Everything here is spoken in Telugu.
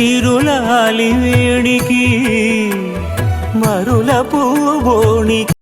తిరులాలి వేడికి మరుల పూబోణికి